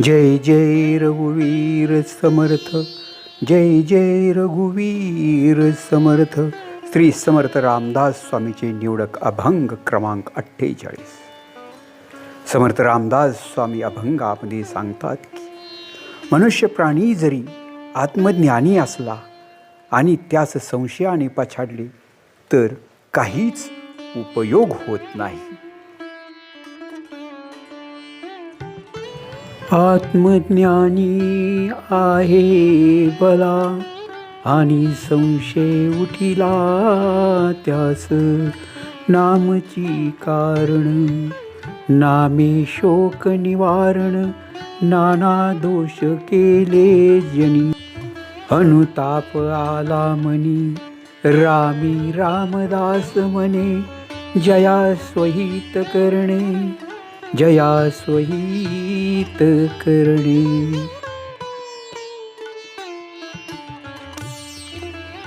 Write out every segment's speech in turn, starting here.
जय जय रघुवीर समर्थ जय जय रघुवीर समर्थ. श्री समर्थ रामदास स्वामीचे निवडक अभंग क्रमांक अठ्ठेचाळीस. समर्थ रामदास स्वामी अभंगामध्ये सांगतात की मनुष्य प्राणी जरी आत्मज्ञानी असला आणि त्यास संशयाने पछाडले तर काहीच उपयोग होत नाही. आत्मज्ञानी आहे बला. आणि संशय उठिला त्यास नामची कारण. नामे शोक निवारण नाना दोष केले जनी. अनुताप आला मनी रामी रामदास म्हणे जया स्वहित करणे. जया स्वहित करणे।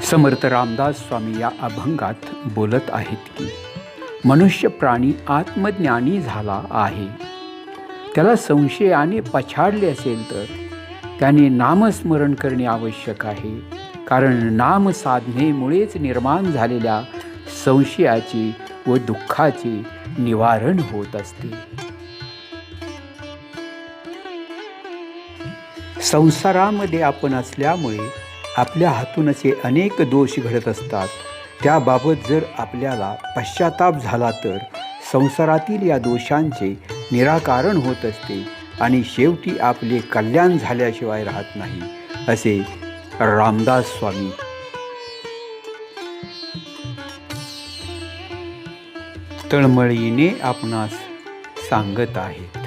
समर्थ रामदास स्वामी या अभंगात बोलत आहेत की मनुष्य प्राणी आत्मज्ञानी झाला आहे। त्याला संशयाने पछाडले असेल तर त्याने नामस्मरण करणे आवश्यक आहे कारण नाम साधनेमुळेच निर्माण झालेल्या संशयाचे व दुःखाचे निवारण होत असते। संसारामध्ये आपण असल्यामुळे आपल्या हातून असे अनेक दोष घडत असतात. त्याबाबत जर आपल्याला पश्चाताप झाला तर संसारातील या दोषांचे निराकरण होत असते आणि शेवटी आपले कल्याण झाल्याशिवाय राहत नाही असे रामदास स्वामी. तळमळीने आपणास सांगत आहेत.